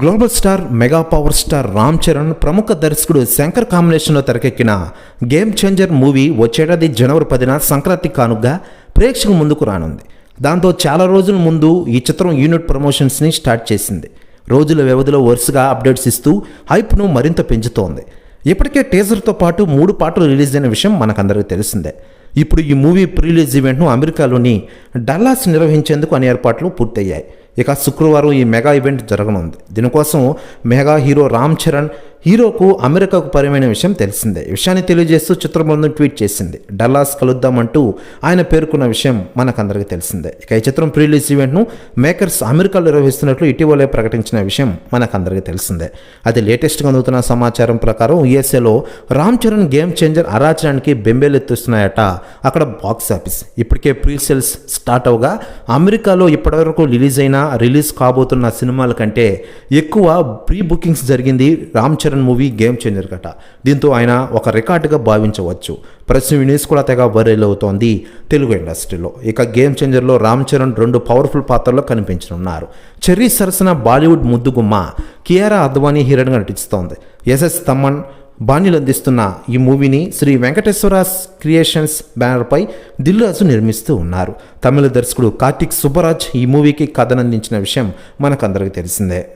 Global star mega power star Ram Charan ప్రముఖ దర్శకుడు శంకర్ కాంబినేషన్లో తెరకెక్కిన గేమ్ చేంజర్ మూవీ వచ్చేటది జనవరి పదిన సంక్రాంతి కానుగ్గా ప్రేక్షకుల ముందుకు రానుంది. దాంతో చాలా రోజుల ముందు ఈ చిత్రం యూనిట్ ప్రమోషన్స్ని స్టార్ట్ చేసింది. రోజుల వ్యవధిలో వరుసగా అప్డేట్స్ ఇస్తూ హైప్ను మరింత పెంచుతోంది. ఇప్పటికే టీజర్తో పాటు మూడు పాటలు రిలీజ్ అయిన విషయం మనకందరికీ తెలిసిందే. ఇప్పుడు ఈ మూవీ ప్రీ రిలీజ్ ఈవెంట్ను అమెరికాలోని డల్లాస్ నిర్వహించేందుకు అన్ని ఏర్పాట్లు పూర్తయ్యాయి. ఇక శుక్రవారం ఈ మెగా ఈవెంట్ జరగనుంది. దీనికోసం మెగా హీరో రామ్ చరణ్ హీరోకు అమెరికాకు పరిమైన విషయం తెలిసిందే. ఈ విషయాన్ని తెలియజేస్తూ చిత్రబృందం ట్వీట్ చేసింది. డల్లాస్ కలుద్దామంటూ ఆయన పేర్కొన్న విషయం మనకందరికీ తెలిసిందే. ఇక ఈ చిత్రం ప్రీలీజ్ ఈవెంట్ను మేకర్స్ అమెరికాలో నిర్వహిస్తున్నట్లు ఇటీవలే ప్రకటించిన విషయం మనకందరికీ తెలిసిందే. అది లేటెస్ట్గా అందుతున్న సమాచారం ప్రకారం యుఎస్ఏలో రామ్ చరణ్ గేమ్ చేంజర్ అరాచనానికి బెంబేలెత్తుస్తున్నాయట అక్కడ బాక్స్ ఆఫీస్. ఇప్పటికే ప్రీ సేల్స్ స్టార్ట్ అవగా అమెరికాలో ఇప్పటివరకు రిలీజ్ అయిన రిలీజ్ కాబోతున్న సినిమాల కంటే ఎక్కువ ప్రీ బుకింగ్స్ జరిగింది Ram Charan movie game changer గట దీంతో ఆయన ఒక రికార్డుగా భావించవచ్చు. ప్రస్తుతం ఈ కూడా తెగ వైరల్ అవుతోంది తెలుగు ఇండస్ట్రీలో. ఇక గేమ్ చేంజర్లో రామ్ చరణ్ రెండు పవర్ఫుల్ పాత్రల్లో కనిపించనున్నారు. చెర్రీ సరసన బాలీవుడ్ ముద్దుగుమ్మ కియారా అద్వానీ హీరోయిన్గా నటిస్తోంది. ఎస్ఎస్ తమ్మన్ బాణీలు అందిస్తున్న ఈ మూవీని శ్రీ వెంకటేశ్వర క్రియేషన్స్ బ్యానర్పై దిల్రాజు నిర్మిస్తూ ఉన్నారు. తమిళ దర్శకుడు కార్తిక్ సుబ్బరాజ్ ఈ మూవీకి కథనందించిన విషయం మనకందరికీ తెలిసిందే.